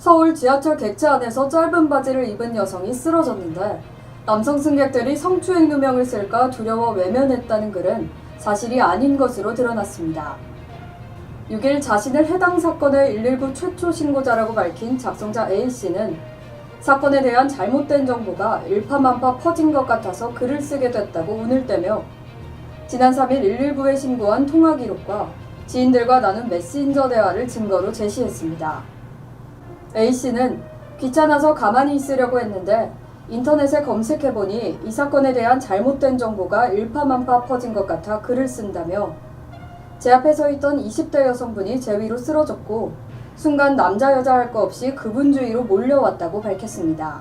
서울 지하철 객차 안에서 짧은 바지를 입은 여성이 쓰러졌는데 남성 승객들이 성추행 누명을 쓸까 두려워 외면했다는 글은 사실이 아닌 것으로 드러났습니다. 6일 자신을 해당 사건의 119 최초 신고자라고 밝힌 작성자 A씨는 사건에 대한 잘못된 정보가 일파만파 퍼진 것 같아서 글을 쓰게 됐다고 운을 떼며 지난 3일 119에 신고한 통화 기록과 지인들과 나눈 메신저 대화를 증거로 제시했습니다. A씨는 귀찮아서 가만히 있으려고 했는데 인터넷에 검색해보니 이 사건에 대한 잘못된 정보가 일파만파 퍼진 것 같아 글을 쓴다며 제 앞에 서 있던 20대 여성분이 제 위로 쓰러졌고 순간 남자 여자 할 거 없이 그분 주위로 몰려왔다고 밝혔습니다.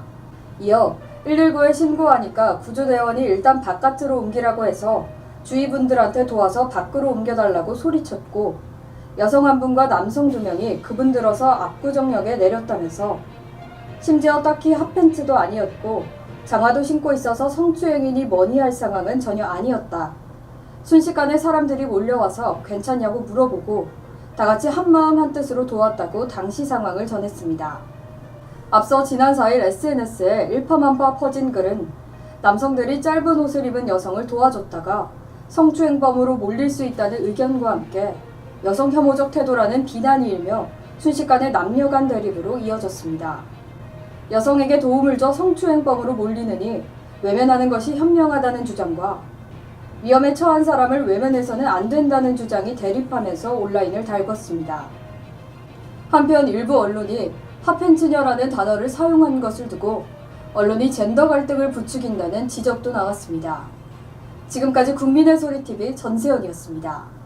이어 119에 신고하니까 구조대원이 일단 바깥으로 옮기라고 해서 주위 분들한테 도와서 밖으로 옮겨달라고 소리쳤고 여성 한 분과 남성 두 명이 그분 들어서 압구정역에 내렸다면서 심지어 딱히 핫팬츠도 아니었고 장화도 신고 있어서 성추행이니 뭐니 할 상황은 전혀 아니었다. 순식간에 사람들이 몰려와서 괜찮냐고 물어보고 다 같이 한마음 한뜻으로 도왔다고 당시 상황을 전했습니다. 앞서 지난 4일 SNS에 일파만파 퍼진 글은 남성들이 짧은 옷을 입은 여성을 도와줬다가 성추행범으로 몰릴 수 있다는 의견과 함께 여성 혐오적 태도라는 비난이 일며 순식간에 남녀 간 대립으로 이어졌습니다. 여성에게 도움을 줘 성추행범으로 몰리느니 외면하는 것이 현명하다는 주장과 위험에 처한 사람을 외면해서는 안 된다는 주장이 대립하면서 온라인을 달궜습니다. 한편 일부 언론이 핫팬츠녀라는 단어를 사용한 것을 두고 언론이 젠더 갈등을 부추긴다는 지적도 나왔습니다. 지금까지 국민의 소리TV 전세현이었습니다.